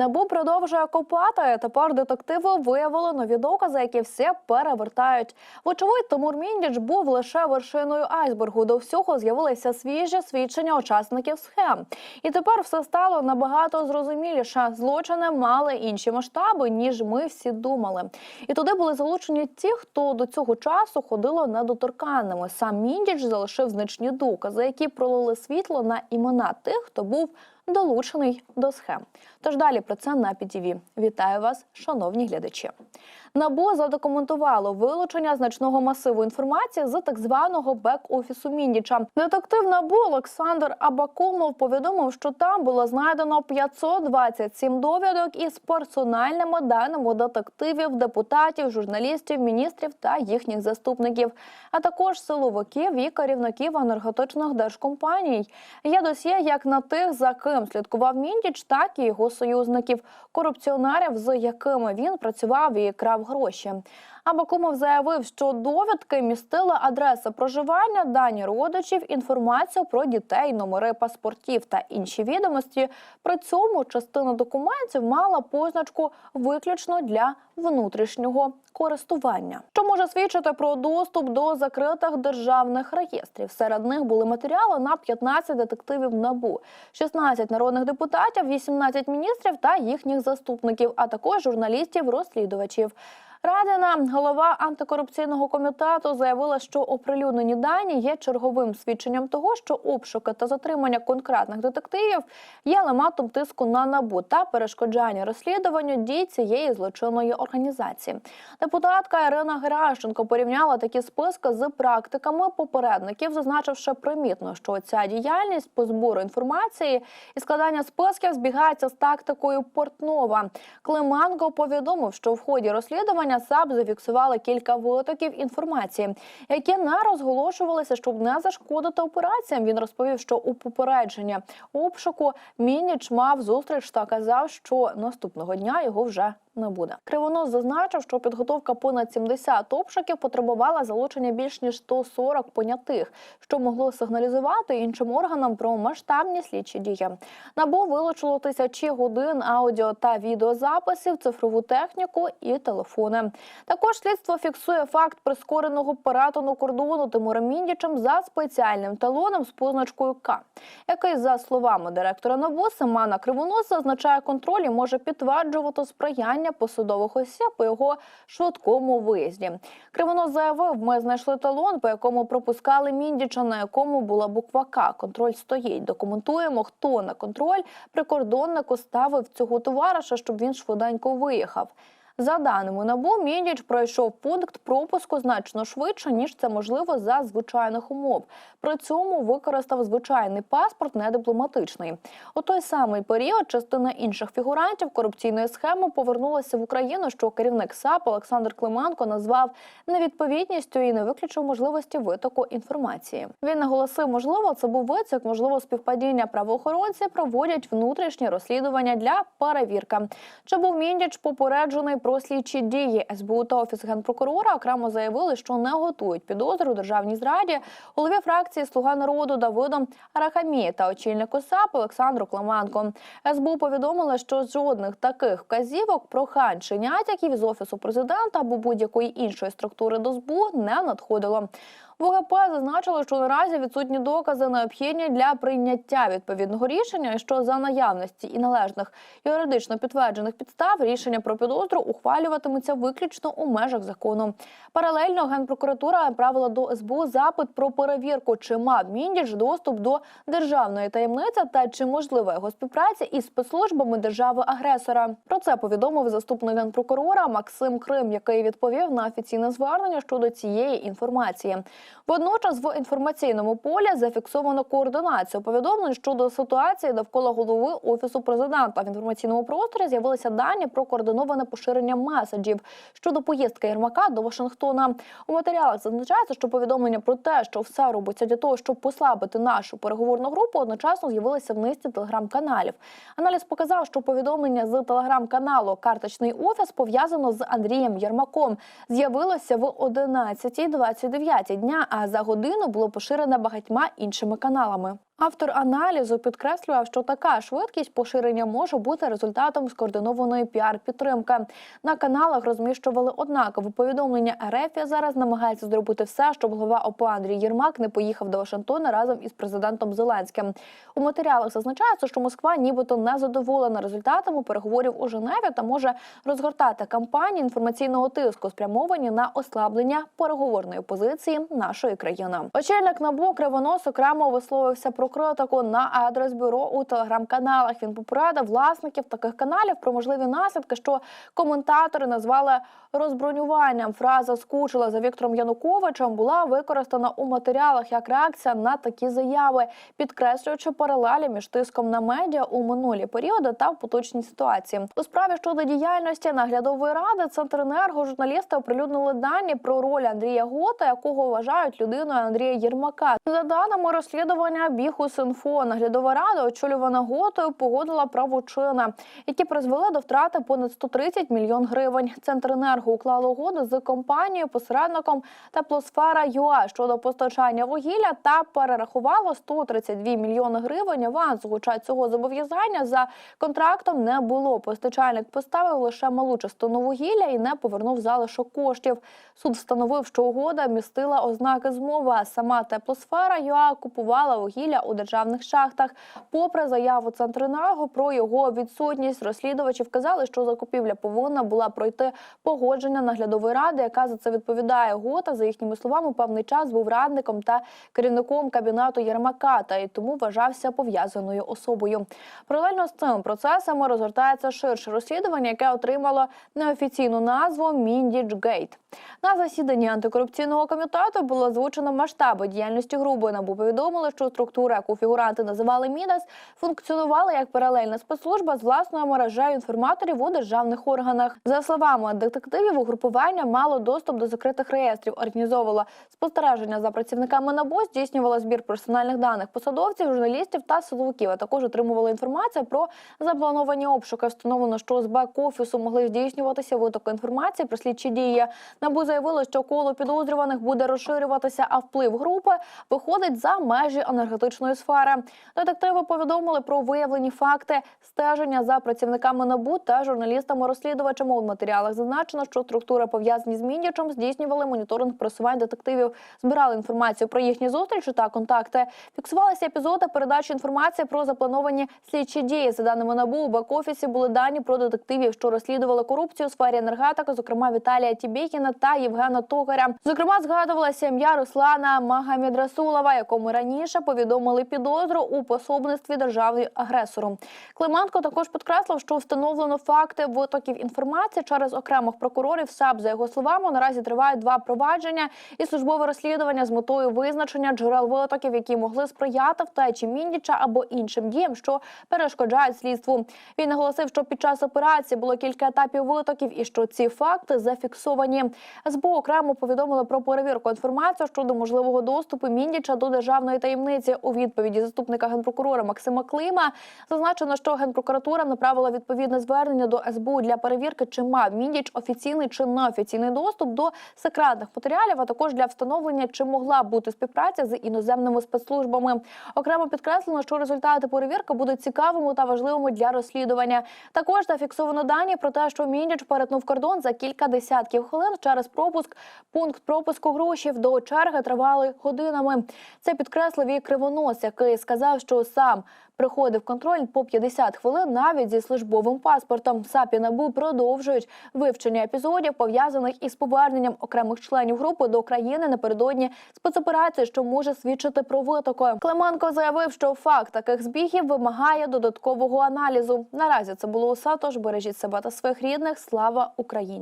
Набу продовжує копати. Тепер детективи виявили нові докази, які все перевертають. Вочевидь, Тимур Міндіч був лише вершиною айсбергу. До всього з'явилися свіжі свідчення учасників схем. І тепер все стало набагато зрозуміліше. Злочини мали інші масштаби, ніж ми всі думали. І туди були залучені ті, хто до цього часу ходило недоторканними. Сам Міндіч залишив значні докази, які пролили світло на імена тих, хто був долучений до схем. Тож далі про це на ПІТІВІ. Вітаю вас, шановні глядачі. НАБУ задокументувало вилучення значного масиву інформації з так званого бек-офісу Міндіча. Детектив НАБУ Олександр Абакумов повідомив, що там було знайдено 527 довідок із персональними даними детективів, депутатів, журналістів, міністрів та їхніх заступників, а також силовиків і керівників енергетичних держкомпаній. Є досьє як на тих, за ким слідкував Міндіч, так і його союзників, корупціонерів, з якими він працював і крав гроші. Абакумов заявив, що довідки містили адреси проживання, дані родичів, інформацію про дітей, номери паспортів та інші відомості. При цьому частина документів мала позначку виключно для внутрішнього користування, що може свідчити про доступ до закритих державних реєстрів. Серед них були матеріали на 15 детективів набу, 16 народних депутатів, 18 міністрів та їхніх заступників, а також журналістів-розслідувачів. Радина, голова антикорупційного комітету, заявила, що оприлюднені дані є черговим свідченням того, що обшуки та затримання конкретних детективів є елементом тиску на набу та перешкоджання розслідуванню дій цієї злочинної організації. Депутатка Ірина Геращенко порівняла такі списки з практиками попередників, зазначивши примітно, що ця діяльність по збору інформації і складання списків збігається з тактикою Портнова. Клименко повідомив, що в ході розслідування САП зафіксували кілька витоків інформації, які не розголошувалися, щоб не зашкодити операціям. Він розповів, що у попередження обшуку Мініч мав зустріч та казав, що наступного дня його вже не буде. Кривонос зазначив, що підготовка понад 70 обшуків потребувала залучення більш ніж 140 понятих, що могло сигналізувати іншим органам про масштабні слідчі дії. Набу вилучило тисячі годин аудіо та відеозаписів, цифрову техніку і телефони. Також слідство фіксує факт прискореного перетину кордону Тимуром Міндічем за спеціальним талоном з позначкою К, який, за словами директора НАБУ Семена Кривоноса, означає контроль і може підтверджувати сприяння посадових осіб по його швидкому виїзді. Кривонос заявив, ми знайшли талон, по якому пропускали Міндіча, на якому була буква К. Контроль стоїть. Документуємо, хто на контроль прикордоннику ставив цього товариша, щоб він швиденько виїхав. За даними НАБУ, Міндіч пройшов пункт пропуску значно швидше, ніж це можливо за звичайних умов. При цьому використав звичайний паспорт, не дипломатичний. У той самий період частина інших фігурантів корупційної схеми повернулася в Україну, що керівник САП Олександр Клименко назвав невідповідністю і не виключив можливості витоку інформації. Він наголосив, можливо, це був витік, можливо, співпадіння правоохоронці проводять внутрішні розслідування для перевірки. Чи був Міндіч попереджений про слідчі дії СБУ та офіс генпрокурора окремо заявили, що не готують підозру державній зраді голові фракції Слуга народу Давиду Арахамії та очільнику САП Олександру Клименко. СБУ повідомила, що жодних таких вказівок прохань чи натяків з офісу президента або будь-якої іншої структури до СБУ не надходило. В ОГП зазначили, що наразі відсутні докази необхідні для прийняття відповідного рішення, що за наявності і належних юридично підтверджених підстав рішення про підозру ухвалюватимуться виключно у межах закону. Паралельно генпрокуратура направила до СБУ запит про перевірку, чи мав Міндіч доступ до державної таємниці та чи можлива його співпраця із спецслужбами держави-агресора. Про це повідомив заступник генпрокурора Максим Крим, який відповів на офіційне звернення щодо цієї інформації. Водночас в інформаційному полі зафіксовано координацію повідомлень щодо ситуації довкола голови офісу президента. В інформаційному просторі з'явилися дані про координоване поширення меседжів щодо поїздки Єрмака до Вашингтона. У матеріалах зазначається, що повідомлення про те, що все робиться для того, щоб послабити нашу переговорну групу, одночасно з'явилися в низці телеграм-каналів. Аналіз показав, що повідомлення з телеграм-каналу Карточний офіс пов'язано з Андрієм Єрмаком. З'явилося в 11.29 дня, а за годину було поширено багатьма іншими каналами. Автор аналізу підкреслював, що така швидкість поширення може бути результатом скоординованої піар-підтримки. На каналах розміщували однакове повідомлення. РФ зараз намагається зробити все, щоб голова ОП Андрій Єрмак не поїхав до Вашингтона разом із президентом Зеленським. У матеріалах зазначається, що Москва нібито не задоволена результатами переговорів у Женеві та може розгортати кампанії інформаційного тиску, спрямовані на ослаблення переговорної позиції нашої країни. Очільник НАБУ Кривонос окремо висловився про критику на адрес бюро у телеграм-каналах. Він попередив власників таких каналів про можливі наслідки, що коментатори назвали розбронюванням. Фраза скучила за Віктором Януковичем була використана у матеріалах як реакція на такі заяви, підкреслюючи паралелі між тиском на медіа у минулі періоди та в поточній ситуації. У справі щодо діяльності наглядової ради Центренерго журналісти оприлюднили дані про роль Андрія Гота, якого вважають людиною Андрія Єрмака. За даними розслідування Біхус.Інфо, наглядова рада, очолювана Готою, погодила правочина, які призвели до втрати понад 130 мільйон гривень. Центренерго уклало угоду з компанією посередником Теплосфера ЮА щодо постачання вугілля та перерахувало 132 мільйони гривень. Авансу, хоча цього зобов'язання за контрактом не було. Постачальник поставив лише малу частину вугілля і не повернув залишок коштів. Суд встановив, що угода містила ознаки змови. Сама теплосфера ЮА купувала вугілля у державних шахтах. Попри заяву Центренерго про його відсутність, розслідувачі вказали, що закупівля повинна була пройти погодження наглядової ради, яка за це відповідає. Гота, за їхніми словами, певний час був радником та керівником кабінету Єрмака, та й тому вважався пов'язаною особою. Паралельно з цим процесами розгортається ширше розслідування, яке отримало неофіційну назву Міндіч-Гейт. На засіданні антикорупційного комітету було озвучено масштаби діяльності групи. Набу повідомили, що структура, яку фігуранти називали Мідас, функціонувала як паралельна спецслужба з власною мережею інформаторів у державних органах. За словами детективів, угрупування мало доступ до закритих реєстрів, організовувало спостереження за працівниками НАБУ, здійснювало збір персональних даних посадовців, журналістів та силовиків. А також отримувала інформацію про заплановані обшуки. Встановлено, що з бек-офісу могли здійснюватися витоки інформації про слідчі дії. НАБУ заявило, що коло підозрюваних буде розширюватися, а вплив групи виходить за межі енергетичної сфери. Детективи повідомили про виявлені факти стеження за працівниками НАБУ та журналістами-розслідувачами. У матеріалах зазначено, що структури пов'язані з Міндічем здійснювали моніторинг просувань детективів, збирали інформацію про їхні зустрічі та контакти. Фіксувалися епізоди передачі інформації про заплановані слідчі дії. За даними НАБУ, у бек-офісі були дані про детективів, що розслідували корупцію у сфері енергетики, зокрема Віталія Тібєкіна та Євгена Токаря. Зокрема, згадувалася ім'я Руслана Магамідрасулова, якому раніше повідомили підозру у пособництві державній агресору. Клименко також підкреслив, що встановлено факти витоків інформації через окремих прокурорів САП. За його словами, наразі тривають два провадження і службове розслідування з метою визначення джерел витоків, які могли сприяти втечі Міндіча або іншим діям, що перешкоджають слідству. Він наголосив, що під час операції було кілька етапів витоків і що ці факти зафіксовані. СБУ окремо повідомили про перевірку інформації щодо можливого доступу Міндіча до державної таємниці. У відповіді заступника генпрокурора Максима Клима зазначено, що генпрокуратура направила відповідне звернення до СБУ для перевірки, чи мав Міндіч офіційний чи неофіційний доступ до секретних матеріалів, а також для встановлення, чи могла бути співпраця з іноземними спецслужбами. Окремо підкреслено, що результати перевірки будуть цікавими та важливими для розслідування. Також зафіксовано дані про те, що Міндіч перетнув кордон за кілька десятків хвилин через пропуск. Пункт пропуску грошів до черги тривали годинами. Це підкреслив і кривонос, який сказав, що сам приходив контроль по 50 хвилин навіть зі службовим паспортом. САП і НАБУ продовжують вивчення епізодів, пов'язаних із поверненням окремих членів групи до країни напередодні спецоперації, що може свідчити про витоку. Клименко заявив, що факт таких збігів вимагає додаткового аналізу. Наразі це було усе. Тож бережіть себе та своїх рідних. Слава Україні.